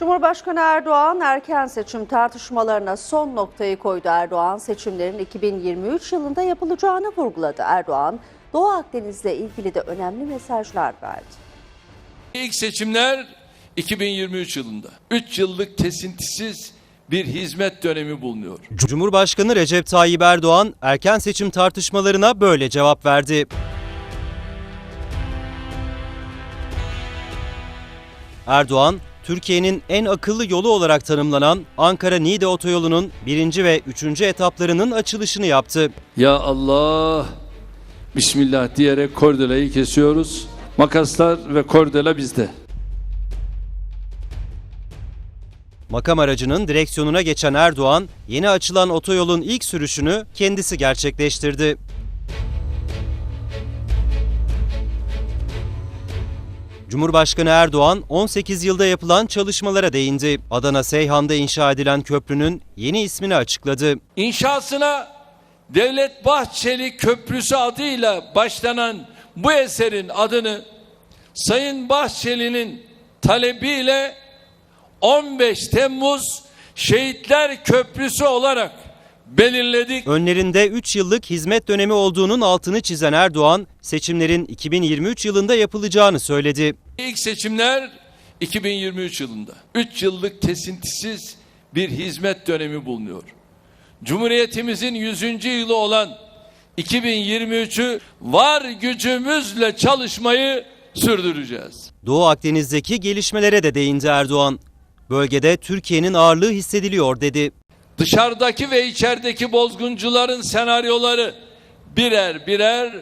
Cumhurbaşkanı Erdoğan erken seçim tartışmalarına son noktayı koydu. Erdoğan seçimlerin 2023 yılında yapılacağını vurguladı. Erdoğan Doğu Akdeniz'le ilgili de önemli mesajlar verdi. İlk seçimler 2023 yılında. 3 yıllık kesintisiz bir hizmet dönemi bulunuyor. Cumhurbaşkanı Recep Tayyip Erdoğan erken seçim tartışmalarına böyle cevap verdi. Erdoğan, Türkiye'nin en akıllı yolu olarak tanımlanan Ankara-Niğde otoyolunun birinci ve üçüncü etaplarının açılışını yaptı. Ya Allah, Bismillah diyerek kordelayı kesiyoruz. Makaslar ve kordela bizde. Makam aracının direksiyonuna geçen Erdoğan, yeni açılan otoyolun ilk sürüşünü kendisi gerçekleştirdi. Cumhurbaşkanı Erdoğan 18 yılda yapılan çalışmalara değindi. Adana Seyhan'da inşa edilen köprünün yeni ismini açıkladı. İnşasına Devlet Bahçeli Köprüsü adıyla başlanan bu eserin adını Sayın Bahçeli'nin talebiyle 15 Temmuz Şehitler Köprüsü olarak belirledik. Önlerinde 3 yıllık hizmet dönemi olduğunun altını çizen Erdoğan, seçimlerin 2023 yılında yapılacağını söyledi. İlk seçimler 2023 yılında. 3 yıllık kesintisiz bir hizmet dönemi bulunuyor. Cumhuriyetimizin 100. yılı olan 2023'ü var gücümüzle çalışmayı sürdüreceğiz. Doğu Akdeniz'deki gelişmelere de değindi Erdoğan. Bölgede Türkiye'nin ağırlığı hissediliyor dedi. Dışarıdaki ve içerideki bozguncuların senaryoları birer birer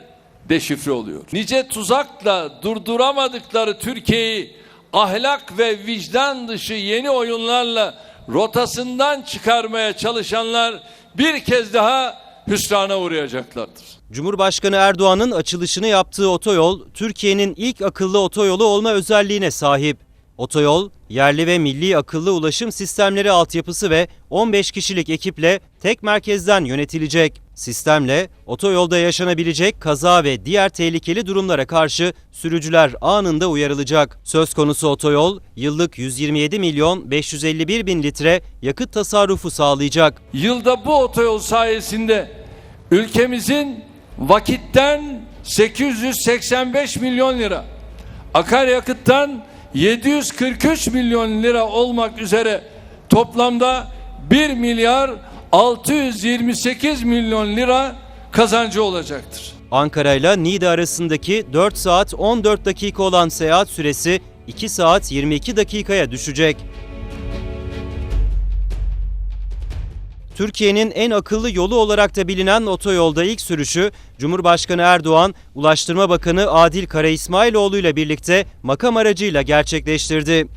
deşifre oluyor. Nice tuzakla durduramadıkları Türkiye'yi ahlak ve vicdan dışı yeni oyunlarla rotasından çıkarmaya çalışanlar bir kez daha hüsrana uğrayacaklardır. Cumhurbaşkanı Erdoğan'ın açılışını yaptığı otoyol, Türkiye'nin ilk akıllı otoyolu olma özelliğine sahip. Otoyol, yerli ve milli akıllı ulaşım sistemleri altyapısı ve 15 kişilik ekiple tek merkezden yönetilecek. Sistemle otoyolda yaşanabilecek kaza ve diğer tehlikeli durumlara karşı sürücüler anında uyarılacak. Söz konusu otoyol yıllık 127 milyon 551 bin litre yakıt tasarrufu sağlayacak. Yılda bu otoyol sayesinde ülkemizin vakitten 885 milyon lira, akaryakıttan 743 milyon lira olmak üzere toplamda 1 milyar 628 milyon lira kazancı olacaktır. Ankara ile Niğde arasındaki 4 saat 14 dakika olan seyahat süresi 2 saat 22 dakikaya düşecek. Türkiye'nin en akıllı yolu olarak da bilinen otoyolda ilk sürüşü Cumhurbaşkanı Erdoğan, Ulaştırma Bakanı Adil Kara İsmailoğlu ile birlikte makam aracıyla gerçekleştirdi.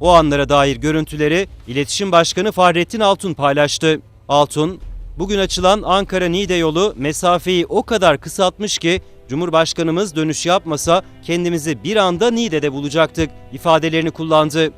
O anlara dair görüntüleri İletişim Başkanı Fahrettin Altun paylaştı. Altun, bugün açılan Ankara-Niğde yolu mesafeyi o kadar kısaltmış ki Cumhurbaşkanımız dönüş yapmasa kendimizi bir anda Niğde'de bulacaktık ifadelerini kullandı.